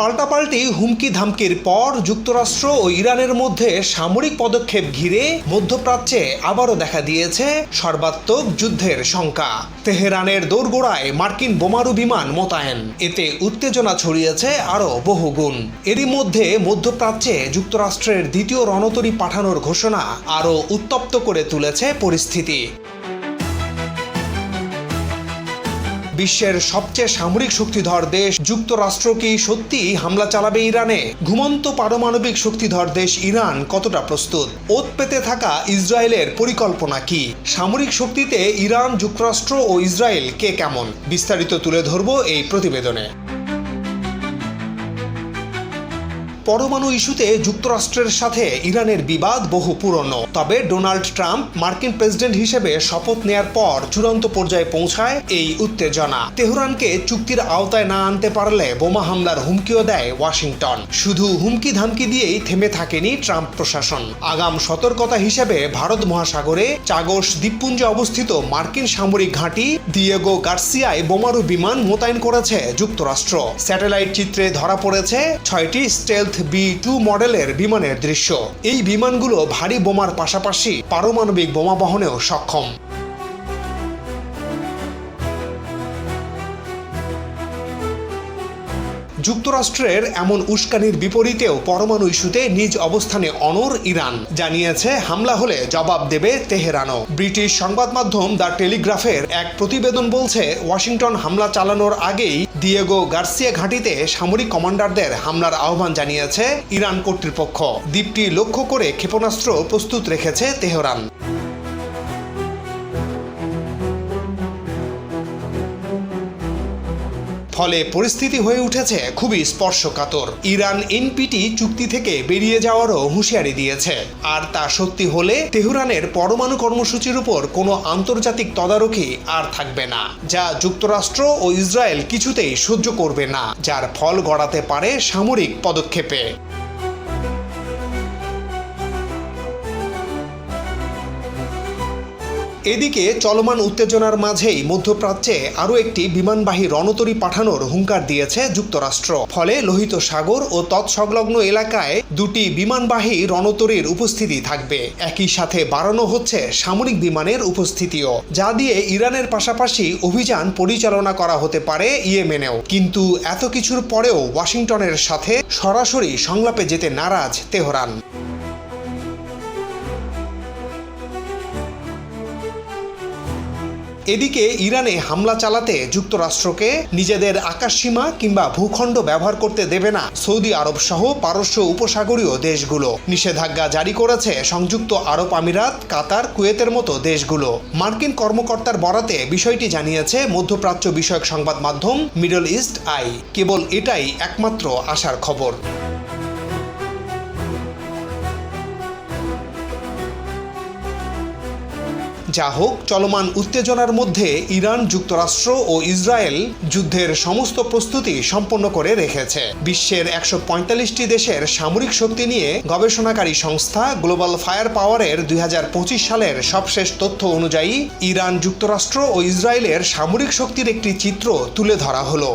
পাল্টাপাল্টি হুমকি ধামকির পর যুক্তরাষ্ট্র ও ইরানের মধ্যে সামরিক পদক্ষেপ ঘিরে মধ্যপ্রাচ্যে আবারও দেখা দিয়েছে সর্বাত্মক যুদ্ধের শঙ্কা। তেহরানের দোরগোড়ায় মার্কিন বোমারু বিমান মোতায়েন। এতে উত্তেজনা ছড়িয়েছে আরও বহুগুণ এরই মধ্যে মধ্যপ্রাচ্যে যুক্তরাষ্ট্রের দ্বিতীয় রণতরী পাঠানোর ঘোষণা আরও উত্তপ্ত করে তুলেছে পরিস্থিতি। বিশ্বের সবচেয়ে সামরিক শক্তিধর দেশ যুক্তরাষ্ট্র কি সত্যি হামলা চালাবে ইরানে? ঘুমন্ত পারমাণবিক শক্তিধর দেশ ইরান কতটা প্রস্তুত? ওত পেতে থাকা ইসরায়েলের পরিকল্পনা কি? সামরিক শক্তিতে ইরান, যুক্তরাষ্ট্র ও ইসরায়েল কে কেমন? বিস্তারিত তুলে ধরব এই প্রতিবেদনে। পরমাণু ইস্যুতে যুক্তরাষ্ট্রের সাথে ইরানের বিবাদ বহু পুরনো। তবে ডোনাল্ড ট্রাম্প মার্কিন প্রেসিডেন্ট হিসেবে শপথ নেয়ার পর চূড়ান্ত পর্যায়ে পৌঁছায় এই উত্তেজনা। তেহরানকে চুক্তির আওতায় না আনতে পারলে বোমা হামলার হুমকিও দেয় ওয়াশিংটন। শুধু হুমকি ধামকি দিয়েই থেমে থাকেনি ট্রাম্প প্রশাসন। আগাম সতর্কতা হিসেবে ভারত মহাসাগরে চাগস দ্বীপপুঞ্জে অবস্থিত মার্কিন সামরিক ঘাঁটি দিয়েগো গার্সিয়ায় বোমারু বিমান মোতায়েন করেছে যুক্তরাষ্ট্র। স্যাটেলাইট চিত্রে ধরা পড়েছে ছয়টি স্টেলথ বি টু মডেলের বিমানের দৃশ্য। এই বিমানগুলো ভারী বোমার পাশাপাশি পারমাণবিক বোমা বহনেও সক্ষম। যুক্তরাষ্ট্রের এমন উস্কানির বিপরীতেও পরমাণু ইস্যুতে নিজ অবস্থানে অনর ইরান, জানিয়েছে হামলা হলে জবাব দেবে তেহরানও। ব্রিটিশ সংবাদ মাধ্যম দ্য টেলিগ্রাফের এক প্রতিবেদন বলছে, ওয়াশিংটন হামলা চালানোর আগেই দিয়েগো গার্সিয়া ঘাঁটিতে সামরিক কমান্ডারদের হামলার আহ্বান জানিয়েছে ইরান কর্তৃপক্ষ। দ্বীপটি লক্ষ্য করে ক্ষেপণাস্ত্র প্রস্তুত রেখেছে তেহরান। ফলে পরিস্থিতি হয়ে উঠেছে খুবই স্পর্শকাতর। ইরান এনপিটি চুক্তি থেকে বেরিয়ে যাওয়ারও হুঁশিয়ারি দিয়েছে। আর তা সত্যি হলে তেহরানের পরমাণু কর্মসূচির উপর কোনো আন্তর্জাতিক তদারকি আর থাকবে না, যা যুক্তরাষ্ট্র ও ইসরায়েল কিছুতেই সহ্য করবে না, যার ফল গড়াতে পারে সামরিক পদক্ষেপে। এদিকে চলমান উত্তেজনার মাঝেই মধ্যপ্রাচ্যে আরও একটি বিমানবাহী রণতরী পাঠানোর হুঙ্কার দিয়েছে যুক্তরাষ্ট্র। ফলে লোহিত সাগর ও তৎসংলগ্ন এলাকায় দুটি বিমানবাহী রণতরীর উপস্থিতি থাকবে। একই সাথে বাড়ানো হচ্ছে সামরিক বিমানের উপস্থিতিও, যা দিয়ে ইরানের পাশাপাশি অভিযান পরিচালনা করা হতে পারে ইয়েমেনেও। কিন্তু এত কিছুর পরেও ওয়াশিংটনের সাথে সরাসরি সংলাপে যেতে নারাজ তেহরান। এদিকে ইরানে হামলা চালাতে যুক্তরাষ্ট্রকে নিজেদের আকাশসীমা কিংবা ভূখণ্ড ব্যবহার করতে দেবে না সৌদি আরব সহ পারস্য উপসাগরীয় দেশগুলো। নিষেধাজ্ঞা জারি করেছে সংযুক্ত আরব আমিরাত, কাতার, কুয়েতের মতো দেশগুলো। মার্কিন কর্মকর্তার বরাতে বিষয়টি জানিয়েছে মধ্যপ্রাচ্য বিষয়ক সংবাদ মাধ্যম মিডল ইস্ট আই। কেবল এটাই একমাত্র আশার খবর। যা হোক, চলমান উত্তেজনার মধ্যে ইরান যুক্তরাষ্ট্র ও ইসরায়েল যুদ্ধের সমস্ত প্রস্তুতি সম্পন্ন করে রেখেছে। বিশ্বের একশো পঁয়তাল্লিশটি দেশের সামরিক শক্তি নিয়ে গবেষণাকারী সংস্থা গ্লোবাল ফায়ার পাওয়ারের দুই হাজার পঁচিশ সালের সবশেষ তথ্য অনুযায়ী, ইরান যুক্তরাষ্ট্র ও ইসরায়েলের সামরিক শক্তির একটি চিত্র তুলে ধরা হলো।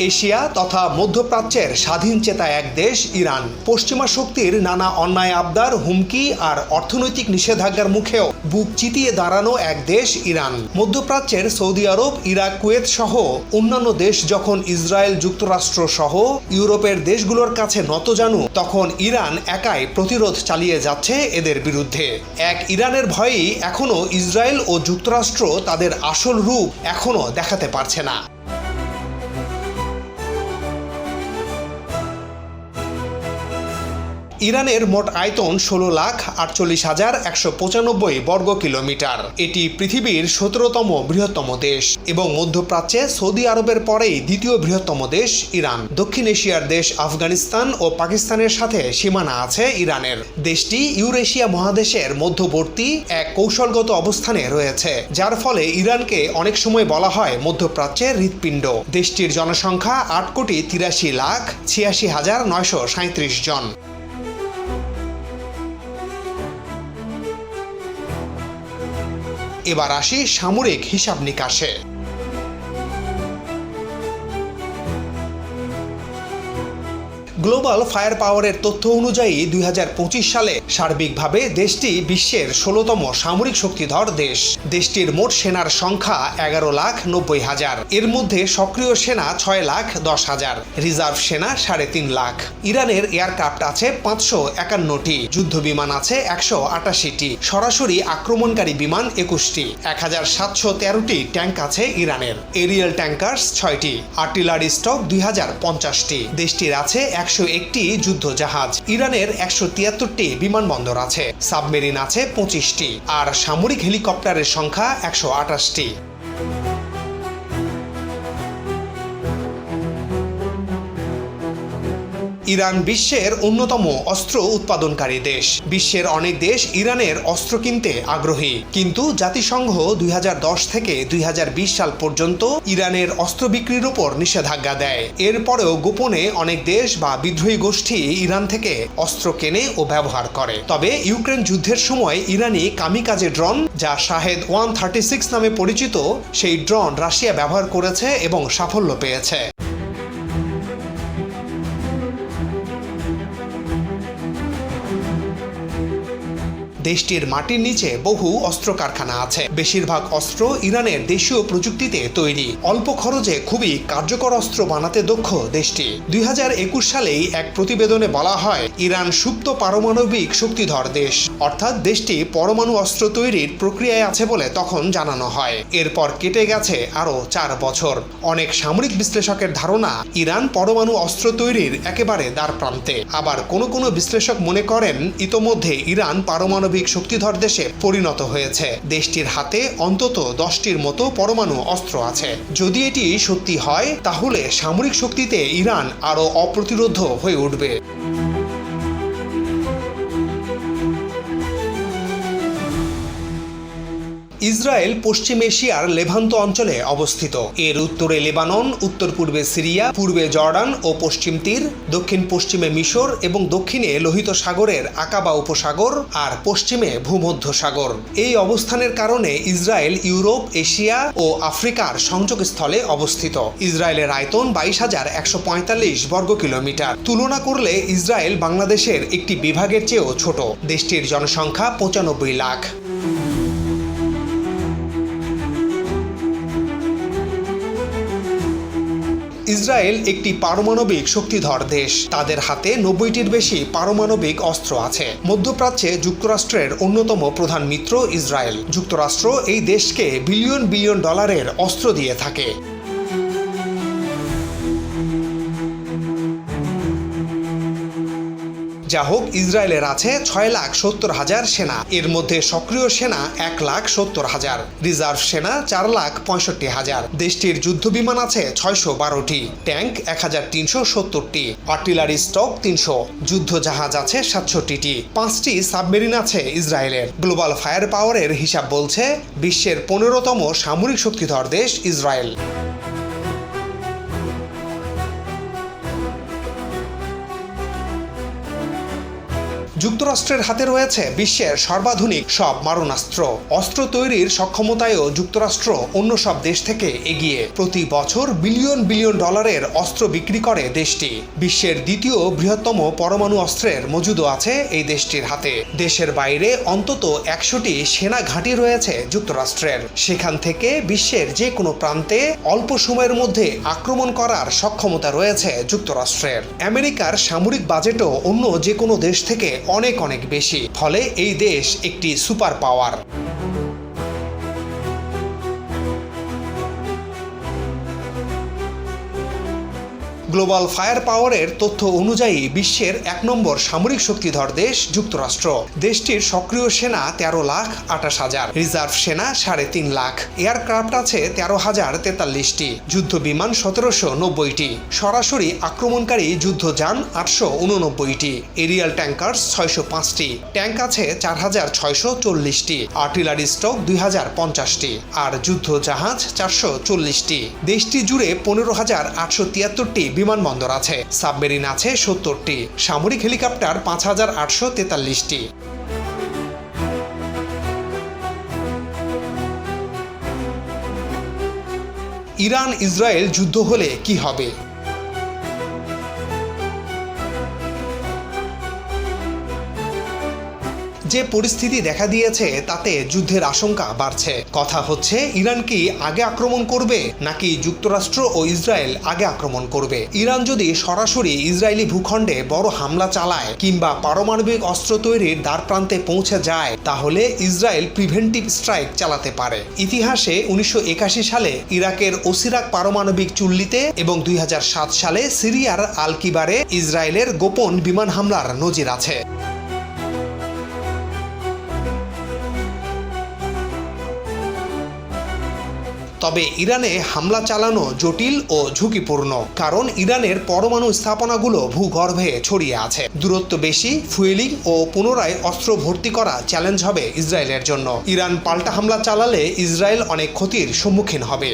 এশিয়া তথা মধ্যপ্রাচ্যের স্বাধীন চেতা এক দেশ, ইরান। পশ্চিমা শক্তির নানা অন্যায় আবদার, হুমকি আর অর্থনৈতিক নিষেধাজ্ঞার মুখেও বুক চিতিয়ে দাঁড়ানো এক দেশ, ইরান। মধ্যপ্রাচ্যের সৌদি আরব, ইরাক, কুয়েত সহ অন্যান্য দেশ যখন ইসরায়েল যুক্তরাষ্ট্র সহ ইউরোপের দেশগুলোর কাছে নত নতজানু তখন ইরান একাই প্রতিরোধ চালিয়ে যাচ্ছে এদের বিরুদ্ধে। এক ইরানের ভয়েই এখনও ইসরায়েল ও যুক্তরাষ্ট্র তাদের আসল রূপ এখনও দেখাতে পারছে না। ইরানের মোট আয়তন ষোলো লাখ আটচল্লিশ হাজার একশো পঁচানব্বই বর্গ কিলোমিটার। এটি পৃথিবীর সতেরোতম বৃহত্তম দেশ এবং মধ্যপ্রাচ্যে সৌদি আরবের পরেই দ্বিতীয় বৃহত্তম দেশ ইরান। দক্ষিণ এশিয়ার দেশ আফগানিস্তান ও পাকিস্তানের সাথে সীমানা আছে ইরানের। দেশটি ইউরেশিয়া মহাদেশের মধ্যবর্তী এক কৌশলগত অবস্থানে রয়েছে, যার ফলে ইরানকে অনেক সময় বলা হয় মধ্যপ্রাচ্যের হৃৎপিণ্ড। দেশটির জনসংখ্যা আট কোটি তিরাশি লাখ ছিয়াশি হাজার নয়শো সাঁত্রিশ জন। এবার আসি সামরিক হিসাব নিকাশে। গ্লোবাল ফায়ার পাওয়ারের তথ্য অনুযায়ী দুই হাজার পঁচিশ সালে সার্বিকভাবে দেশটি বিশ্বের ষোলতম সামরিক শক্তিধর দেশ। দেশটির মোট সেনার সংখ্যা এগারো লাখ নব্বই হাজার। এর মধ্যে সক্রিয় সেনা ছয় লাখ দশ হাজার। রিজার্ভ সেনা সাড়ে তিন লাখ। ইরানের এয়ারক্রাফট আছে পাঁচশো একান্নটি। যুদ্ধ বিমান আছে একশো আটাশিটি। সরাসরি আক্রমণকারী বিমান একুশটি। এক হাজার সাতশো তেরোটি ট্যাঙ্ক আছে ইরানের। এরিয়াল ট্যাঙ্কার্স ছয়টি। আর্টিলারি স্টক দুই হাজার পঞ্চাশটি। দেশটির আছে একশো একটি যুদ্ধ জাহাজ ইরানের একশো তিয়াত্তরটি বিমানবন্দর আছে। সাবমেরিন আছে পঁচিশটি। আর সামরিক হেলিকপ্টারের সংখ্যা একশো আঠাশটি। ইরান বিশ্বের অন্যতম অস্ত্র উৎপাদনকারী দেশ। বিশ্বের অনেক দেশ ইরানের অস্ত্র কিনতে আগ্রহী। কিন্তু জাতিসংঘ দুই হাজার দশ থেকে দুই হাজার বিশ সাল পর্যন্ত ইরানের অস্ত্র বিক্রির উপর নিষেধাজ্ঞা দেয়। এরপরেও গোপনে অনেক দেশ বা বিদ্রোহী গোষ্ঠী ইরান থেকে অস্ত্র কেনে ও ব্যবহার করে। তবে ইউক্রেন যুদ্ধের সময় ইরানি কামিকাজে ড্রোন, যা শাহেদ ওয়ান থার্টি সিক্স নামে পরিচিত, সেই ড্রোন রাশিয়া ব্যবহার করেছে এবং সাফল্য পেয়েছে। দেশটির মাটির নিচে বহু অস্ত্র কারখানা আছে। বেশিরভাগ অস্ত্র ইরানের দেশীয় প্রযুক্তিতে তৈরি। অল্প খরচে খুবই কার্যকর অস্ত্র বানাতে দক্ষ দেশটি। দুই হাজার একুশ সালেই এক প্রতিবেদনে বলা হয় ইরান সুপ্ত পারমাণবিক শক্তিধর দেশ। অর্থাৎ দেশটি পরমাণু অস্ত্র তৈরির প্রক্রিয়ায় আছে বলে তখন জানানো হয়। এরপর কেটে গেছে আরও চার বছর। অনেক সামরিক বিশ্লেষকের ধারণা, ইরান পরমাণু অস্ত্র তৈরির একেবারে দ্বার প্রান্তে। আবার কোনো কোনো বিশ্লেষক মনে করেন, ইতোমধ্যে ইরান পারমাণবিক শক্তিধর দেশে পরিণত হয়েছে। দেশটির হাতে অন্তত দশটির মতো পরমাণু অস্ত্র আছে। যদি এটি সত্যি হয়, তাহলে সামরিক শক্তিতে ইরান আরও অপ্রতিরোধ হয়ে উঠবে। ইসরায়েল পশ্চিম এশিয়ার লেভান্ত অঞ্চলে অবস্থিত। এর উত্তরে লেবানন উত্তর পূর্বে সিরিয়া, পূর্বে জর্ডান ও পশ্চিম তীর দক্ষিণ পশ্চিমে মিশর এবং দক্ষিণে লোহিত সাগরের আকাবা উপসাগর আর পশ্চিমে ভূমধ্য সাগর। এই অবস্থানের কারণে ইসরায়েল ইউরোপ, এশিয়া ও আফ্রিকার সংযোগস্থলে অবস্থিত। ইসরায়েলের আয়তন বাইশ হাজার একশো পঁয়তাল্লিশ বর্গ কিলোমিটার। তুলনা করলে ইসরায়েল বাংলাদেশের একটি বিভাগের চেয়েও ছোট। দেশটির জনসংখ্যা পঁচানব্বই লাখ। ইসরায়েল একটি পারমাণবিক শক্তিধর দেশ। তাদের হাতে নব্বইটির বেশি পারমাণবিক অস্ত্র আছে। মধ্যপ্রাচ্যে যুক্তরাষ্ট্রের অন্যতম প্রধান মিত্র ইসরায়েল। যুক্তরাষ্ট্র এই দেশকে বিলিয়ন বিলিয়ন ডলারের অস্ত্র দিয়ে থাকে। যা হোক ইসরায়েলের আছে ছয় লাখ সত্তর হাজার সেনা। এর মধ্যে সক্রিয় সেনা এক লাখ সত্তর হাজার। রিজার্ভ সেনা চার লাখ পঁয়ষট্টি হাজার। দেশটির যুদ্ধ বিমান আছে ছয়শো বারোটি। ট্যাঙ্ক এক হাজার তিনশো সত্তরটি। আর্টিলারি স্টক তিনশো। যুদ্ধ জাহাজ আছে সাতষট্টিটি। পাঁচটি সাবমেরিন আছে ইসরায়েলের। গ্লোবাল ফায়ার পাওয়ারের হিসাব বলছে বিশ্বের পনেরোতম সামরিক শক্তিধর দেশ ইসরায়েল। যুক্তরাষ্ট্রের হাতে রয়েছে বিশ্বের সর্বাধুনিক সব মারণাস্ত্র। অস্ত্র তৈরির সক্ষমতায়ও যুক্তরাষ্ট্র অন্য সব দেশ থেকে এগিয়ে। প্রতি বছর বিলিয়ন বিলিয়ন ডলারের অস্ত্র বিক্রি করে দেশটি। বিশ্বের দ্বিতীয় বৃহত্তম পরমাণু অস্ত্রের মজুদও আছে এই দেশটির হাতে। দেশের বাইরে অন্তত একশোটি সেনা ঘাঁটি রয়েছে যুক্তরাষ্ট্রের। সেখান থেকে বিশ্বের যে কোনো প্রান্তে অল্প সময়ের মধ্যে আক্রমণ করার সক্ষমতা রয়েছে যুক্তরাষ্ট্রের। আমেরিকার সামরিক বাজেটও অন্য যে কোনো দেশ থেকে অনেক অনেক বেশি। ফলে এই দেশ একটি সুপার পাওয়ার। গ্লোবাল ফায়ার পাওয়ারের তথ্য অনুযায়ী বিশ্বের এক নম্বর সামরিক শক্তিধর দেশ যুক্তরাষ্ট্র। দেশটির সক্রিয় সেনা তেরো লাখ আঠাশ হাজার, রিজার্ভ সেনা সাড়ে তিন লাখ, এয়ারক্রাফট আছে তেরো হাজার তেতাল্লিশটি, যুদ্ধ বিমান সতেরোশো নব্বইটি, সরাসরি আক্রমণকারী যুদ্ধযান আটশো উননব্বইটি, এরিয়াল ট্যাঙ্কার্স ছয়শো পাঁচটি, ট্যাঙ্ক আছে চার হাজার ছয়শো চল্লিশটি, আর্টিলারি স্টক দুই হাজার পঞ্চাশটি, আর যুদ্ধ জাহাজ চারশো চল্লিশটি। দেশটি জুড়ে পনেরো হাজার আটশো তিয়াত্তরটি বিমানবন্দর আছে। সাবমেরিন আছে সত্তরটি। সামরিক হেলিকপ্টার পাঁচ হাজার আটশো তেতাল্লিশটি। ইরান ইসরায়েল যুদ্ধ হলে কি হবে? যে পরিস্থিতি দেখা দিয়েছে, তাতে যুদ্ধের আশঙ্কা বাড়ছে। কথা হচ্ছে, ইরান কি আগে আক্রমণ করবে, নাকি যুক্তরাষ্ট্র ও ইসরায়েল আগে আক্রমণ করবে? ইরান যদি সরাসরি ইসরায়েলি ভূখণ্ডে বড় হামলা চালায়, কিংবা পারমাণবিক অস্ত্র তৈরির দ্বার প্রান্তে পৌঁছে যায়, তাহলে ইসরায়েল প্রিভেন্টিভ স্ট্রাইক চালাতে পারে। ইতিহাসে উনিশশো একাশি সালে ইরাকের ওসিরাক পারমাণবিক চুল্লিতে এবং দুই হাজার সাত সালে সিরিয়ার আলকিবারে ইসরায়েলের গোপন বিমান হামলার নজির আছে। তবে ইরানে হামলা চালানো জটিল ও ঝুঁকিপূর্ণ, কারণ ইরানের পরমাণু স্থাপনাগুলো ভূগর্ভে ছড়িয়ে আছে। দূরত্ব বেশি, ফুয়েলিং ও পুনরায় অস্ত্র ভর্তি করা চ্যালেঞ্জ হবে ইসরায়েলের জন্য। ইরান পাল্টা হামলা চালালে ইসরায়েল অনেক ক্ষতির সম্মুখীন হবে।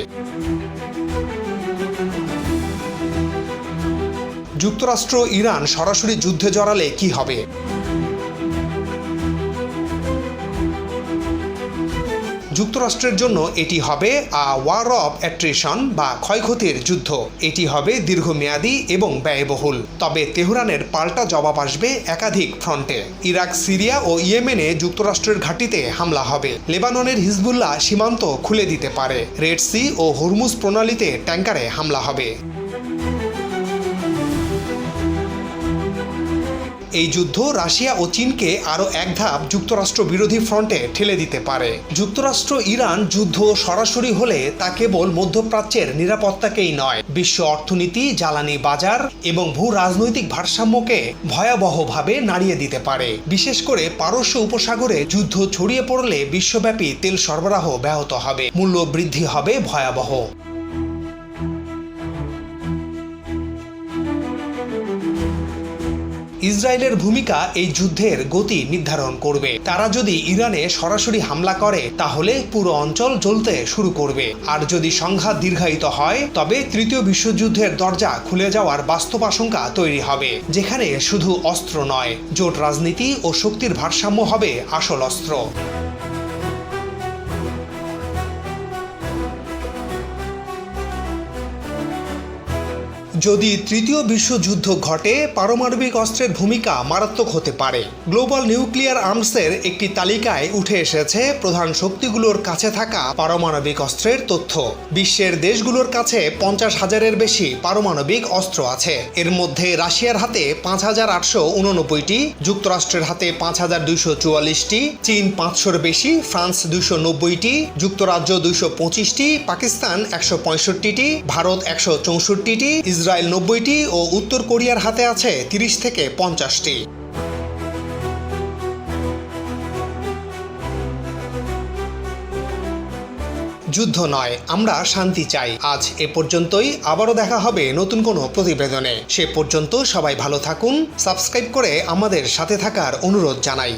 যুক্তরাষ্ট্র, ইরান সরাসরি যুদ্ধে জড়ালে কি হবে? যুক্তরাষ্ট্রের জন্য এটি হবে আ ওয়ার অফ অ্যাট্রিশন বা ক্ষয়ক্ষতির যুদ্ধ। এটি হবে দীর্ঘমেয়াদী এবং ব্যয়বহুল। তবে তেহরানের পাল্টা জবাব আসবে একাধিক ফ্রন্টে। ইরাক, সিরিয়া ও ইয়েমেনে যুক্তরাষ্ট্রের ঘাঁটিতে হামলা হবে। লেবাননের হিজবুল্লাহ সীমান্ত খুলে দিতে পারে। রেড সি ও হরমুজ প্রণালীতে ট্যাঙ্কারে হামলা হবে। এই যুদ্ধ রাশিয়া ও চীনকে আরও এক ধাপ যুক্তরাষ্ট্র বিরোধী ফ্রন্টে ঠেলে দিতে পারে। যুক্তরাষ্ট্র, ইরান যুদ্ধ সরাসরি হলে তা কেবল মধ্যপ্রাচ্যের নিরাপত্তাকেই নয়। বিশ্ব অর্থনীতি, জ্বালানি বাজার এবং ভূ রাজনৈতিক ভারসাম্যকে ভয়াবহভাবে নাড়িয়ে দিতে পারে। বিশেষ করে পারস্য উপসাগরে যুদ্ধ ছড়িয়ে পড়লে বিশ্বব্যাপী তেল সরবরাহ ব্যাহত হবে। মূল্য বৃদ্ধি হবে ভয়াবহ। ইসরায়েলের ভূমিকা এই যুদ্ধের গতি নির্ধারণ করবে। তারা যদি ইরানে সরাসরি হামলা করে, তাহলে পুরো অঞ্চল জ্বলতে শুরু করবে। আর যদি সংঘাত দীর্ঘায়িত হয়, তবে তৃতীয় বিশ্বযুদ্ধের দরজা খুলে যাওয়ার বাস্তব আশঙ্কা তৈরি হবে, যেখানে শুধু অস্ত্র নয়, জোট রাজনীতি ও শক্তির ভারসাম্য হবে আসল অস্ত্র। যদি তৃতীয় বিশ্বযুদ্ধ ঘটে, পারমাণবিক অস্ত্রের ভূমিকা মারাত্মক হতে পারে। গ্লোবাল নিউক্লিয়ার আর্মসের একটি তালিকায় উঠে এসেছে প্রধান শক্তিগুলোর কাছে থাকা পারমাণবিক অস্ত্রের তথ্য। বিশ্বের দেশগুলোর কাছে পঞ্চাশ হাজারের বেশি পারমাণবিক অস্ত্র আছে। এর মধ্যে রাশিয়ার হাতে পাঁচ হাজার আটশো উননব্বইটি, যুক্তরাষ্ট্রের হাতে পাঁচ হাজার দুইশো চুয়াল্লিশটি, চীন পাঁচশোর বেশি, ফ্রান্স দুইশো নব্বইটি, যুক্তরাজ্য দুইশো পঁচিশটি, পাকিস্তান একশো পঁয়ষট্টিটি, ভারত একশো চৌষট্টিটি ইসরায়েল নব্বইটি ও উত্তর কোরিয়ার হাতে আছে তিরিশ থেকে পঞ্চাশটি। যুদ্ধ নয়, আমরা শান্তি চাই। আজ এ পর্যন্তই, আবারও দেখা হবে নতুন কোনো প্রতিবেদনে। সে পর্যন্ত সবাই ভালো থাকুন, সাবস্ক্রাইব করে আমাদের সাথে থাকার অনুরোধ জানাই।